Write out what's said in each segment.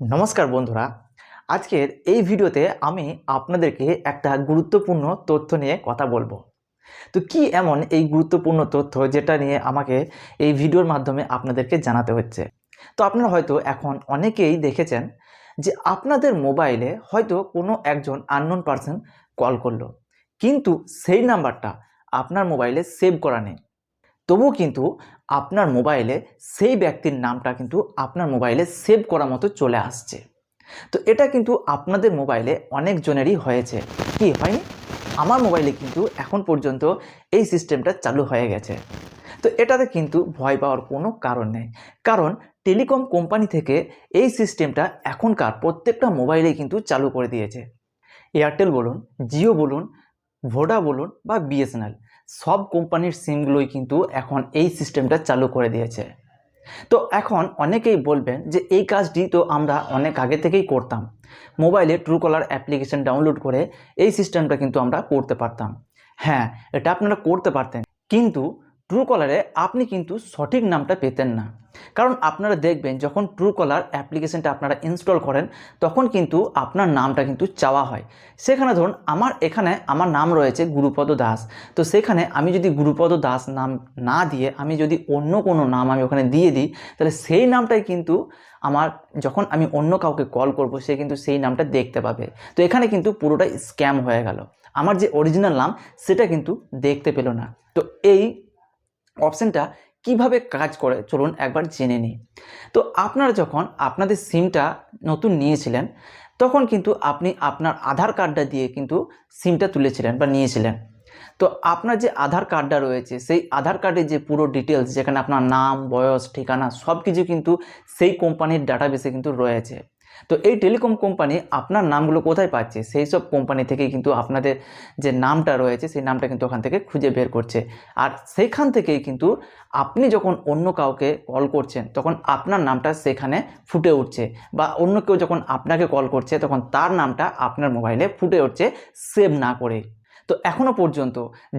নমস্কার বন্ধুরা। আজকের এই ভিডিওতে আমি আপনাদেরকে একটা গুরুত্বপূর্ণ তথ্য নিয়ে কথা বলব। তো কি এমন এই গুরুত্বপূর্ণ তথ্য যেটা নিয়ে আমাকে এই ভিডিওর মাধ্যমে আপনাদেরকে জানাতে হচ্ছে? তো আপনারা হয়তো এখন অনেকেই দেখেছেন যে আপনাদের মোবাইলে হয়তো কোনো একজন আননোন পারসন কল করল। কিন্তু সেই নাম্বারটা আপনার মোবাইলে সেভ করা নেই। তবুও কিন্তু আপনার মোবাইলে সেই ব্যক্তির নামটা কিন্তু আপনার মোবাইলে সেভ করা মতো চলে আসছে। তো এটা কিন্তু আপনাদের মোবাইলে অনেকজনেরই হয়েছে। কি, হয়নি? আমার মোবাইলে কিন্তু এখন পর্যন্ত এই সিস্টেমটা চালু হয়ে গেছে। তো এটাতে কিন্তু ভয় পাওয়ার কোনো কারণ নেই। কারণ টেলিকম কোম্পানি থেকে এই সিস্টেমটা এখনকার প্রত্যেকটা মোবাইলেই কিন্তু চালু করে দিয়েছে। এয়ারটেল বলুন, জিও বলুন, ভোডা বলুন বা বিএসএনএল। সব কোম্পানির সিমগুলোই কিন্তু এখন এই সিস্টেমটা চালু করে দিয়েছে। তো এখন অনেকেই বলবেন যে এই কাজটি তো আমরা অনেক আগে থেকেই করতাম। মোবাইলে ট্রুকলার অ্যাপ্লিকেশন ডাউনলোড করে এই সিস্টেমটা কিন্তু আমরা করতে পারতাম। হ্যাঁ এটা আপনারা করতে পারতেন। কিন্তু ট্রুকলারে আপনি কিন্তু সঠিক নামটা পেতেন না। কারণ আপনারা দেখবেন, যখন ট্রুকলার অ্যাপ্লিকেশনটা আপনারা ইনস্টল করেন, তখন কিন্তু আপনার নামটা কিন্তু চাওয়া হয়। সেখানে ধরুন, আমার এখানে আমার নাম রয়েছে গুরুপদ দাস। তো সেখানে আমি যদি গুরুপদ দাস নাম না দিয়ে আমি যদি অন্য কোনো নাম আমি ওখানে দিয়ে দিই, তাহলে সেই নামটাই কিন্তু আমার, যখন আমি অন্য কাউকে কল করব, সে কিন্তু সেই নামটা দেখতে পাবে। তো এখানে কিন্তু পুরোটাই স্ক্যাম হয়ে গেল। আমার যে অরিজিনাল নাম, সেটা কিন্তু দেখতে পেল না। তো এই অপশানটা কীভাবে কাজ করে, চলুন একবার জেনে নিই। তো আপনারা যখন আপনাদের সিমটা নতুন নিয়েছিলেন, তখন কিন্তু আপনি আপনার আধার কার্ডটা দিয়ে কিন্তু সিমটা তুলেছিলেন বা নিয়েছিলেন। তো আপনার যে আধার কার্ডটা রয়েছে, সেই আধার কার্ডের যে পুরো ডিটেলস যেখানে আপনার নাম, বয়স, ঠিকানা সব কিছু কিন্তু সেই কোম্পানির ডাটাবেসে কিন্তু রয়েছে। তো এই টেলিকম কোম্পানি আপনার নামগুলো কোথায় পাচ্ছে? সেই সব কোম্পানি থেকে কিন্তু আপনাদের যে নামটা রয়েছে, সেই নামটা কিন্তু ওখান থেকে খুঁজে বের করছে। আর সেখান থেকেই কিন্তু আপনি যখন অন্য কাউকে কল করছেন, তখন আপনার নামটা সেখানে ফুটে উঠছে বা অন্য কেউ যখন আপনাকে কল করছে, তখন তার নামটা আপনার মোবাইলে ফুটে উঠছে, সেভ না করে। তো এখনও পর্যন্ত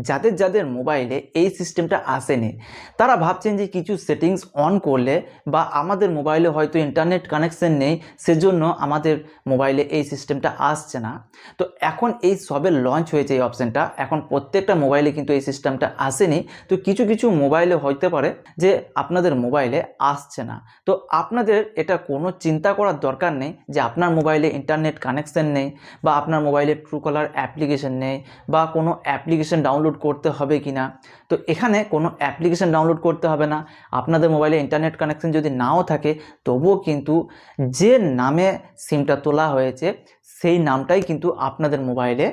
যাদের যাদের মোবাইলে এই সিস্টেমটা আসেনি, তারা ভাবছেন যে কিছু সেটিংস অন করলে বা আমাদের মোবাইলে হয়তো ইন্টারনেট কানেকশন নেই, সেজন্য আমাদের মোবাইলে এই সিস্টেমটা আসছে না। তো এখন এই সবে লঞ্চ হয়েছে এই অপশানটা এখন প্রত্যেকটা মোবাইলে কিন্তু এই সিস্টেমটা আসেনি। তো কিছু কিছু মোবাইলে হইতে পারে যে আপনাদের মোবাইলে আসছে না। তো আপনাদের এটা কোনো চিন্তা করার দরকার নেই যে আপনার মোবাইলে ইন্টারনেট কানেকশন নেই বা আপনার মোবাইলে ট্রুকলার অ্যাপ্লিকেশন নেই বা কোনো অ্যাপ্লিকেশন ডাউনলোড করতে হবে কি না তো এখানে কোনো অ্যাপ্লিকেশন ডাউনলোড করতে হবে না। আপনাদের মোবাইলে ইন্টারনেট কানেকশন যদি নাও থাকে, তবুও কিন্তু যে নামে সিমটা তোলা হয়েছে, সেই নামটাই কিন্তু আপনাদের মোবাইলে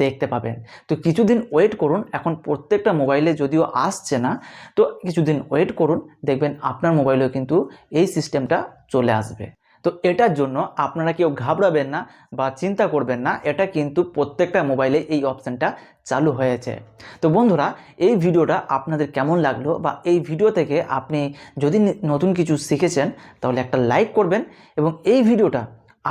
দেখতে পাবেন। তো কিছুদিন ওয়েট করুন, এখন প্রত্যেকটা মোবাইলে যদিও আসছে না, তো কিছুদিন ওয়েট করুন, দেখবেন আপনার মোবাইলেও কিন্তু এই সিস্টেমটা চলে আসবে। তো এটার জন্য আপনারা কেউ ঘাবড়াবেন না বা চিন্তা করবেন না, এটা কিন্তু প্রত্যেকটা মোবাইলে এই অপশানটা চালু হয়েছে। তো বন্ধুরা, এই ভিডিওটা আপনাদের কেমন লাগল বা এই ভিডিও থেকে আপনি যদি নতুন কিছু শিখেছেন, তাহলে একটা লাইক করবেন এবং এই ভিডিওটা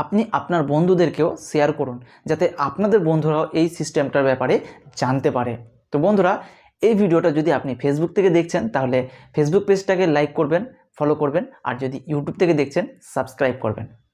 আপনি আপনার বন্ধুদেরকেও শেয়ার করুন, যাতে আপনাদের বন্ধুরাও এই সিস্টেমটার ব্যাপারে জানতে পারে। তো বন্ধুরা, এই ভিডিওটা যদি আপনি ফেসবুক থেকে দেখছেন, তাহলে ফেসবুক পেজটাকে লাইক করবেন ফলো করবেন। আর যদি ইউটিউব থেকে দেখছেন সাবস্ক্রাইব করবেন।